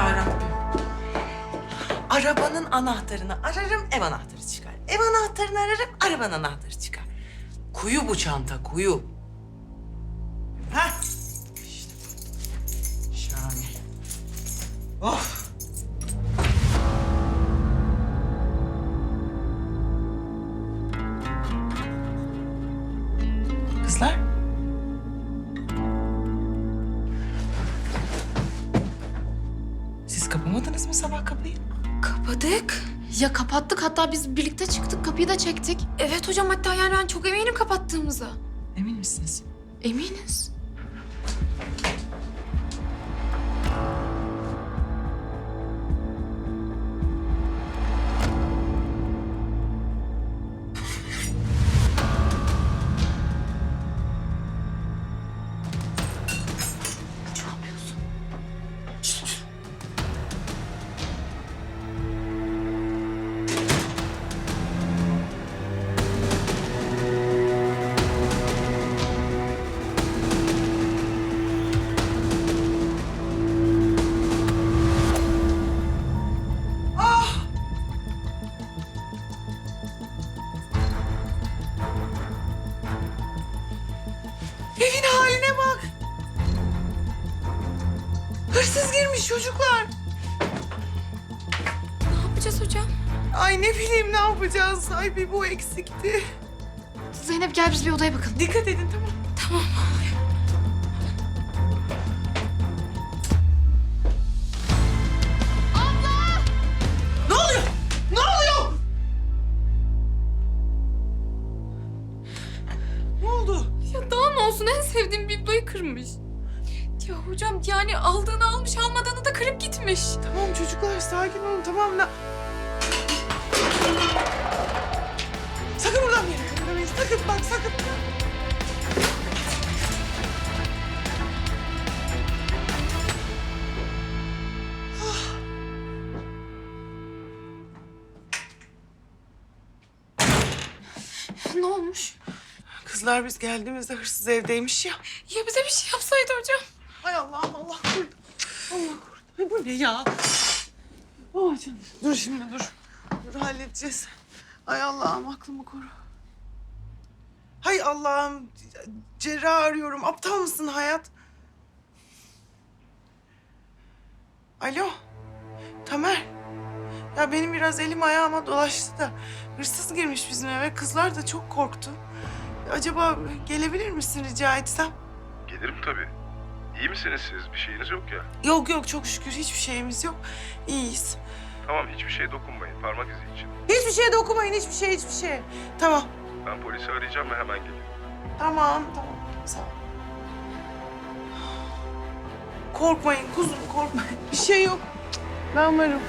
Ya Arabanın anahtarını ararım, ev anahtarı çıkar. Ev anahtarını ararım, arabanın anahtarı çıkar. Kuyu bu çanta, kuyu. Hah. İşte. Şahane. Of. Siz kapamadınız mı sabah kapıyı? Kapadık. Ya kapattık hatta biz birlikte çıktık kapıyı da çektik. Evet hocam hatta yani ben çok eminim kapattığımıza. Emin misiniz? Eminiz. Evin haline bak. Hırsız girmiş çocuklar. Ne yapacağız hocam? Ay ne bileyim ne yapacağız. Ay bir bu eksikti. Zeynep gel biz bir odaya bakalım. Dikkat edin tamam. Tamam. Olsun en sevdiğim bibloyu kırmış. Ya hocam yani aldığını almış almadığını da kırıp gitmiş. Tamam çocuklar sakin olun tamam mı? Sakın buradan bir yere kıpırdamayın. Sakın bak sakın. Ne olmuş? Kızlar biz geldiğimizde hırsız evdeymiş ya. Ya bize bir şey yapsaydı hocam. Ay Allah'ım Allah korudu. Allah korudu. Bu ne ya? Oh canım. Dur şimdi dur. Dur halledeceğiz. Ay Allah'ım aklımı koru. Hay Allah'ım. Cerrah arıyorum. Aptal mısın hayat? Alo. Tamer. Ya benim biraz elim ayağıma dolaştı da hırsız girmiş bizim eve. Kızlar da çok korktu. Acaba gelebilir misin rica etsem? Gelirim tabii. İyi misiniz siz? Bir şeyiniz yok ya. Yok yok çok şükür hiçbir şeyimiz yok. İyiyiz. Tamam hiçbir şey dokunmayın parmak izi için. Hiçbir şeye dokunmayın hiçbir şey hiçbir şey. Tamam Ben polisi arayacağım ve hemen geliyorum. tamam tamam sağ ol. Korkmayın kuzum korkmayın. Bir şey yok. Ben varım.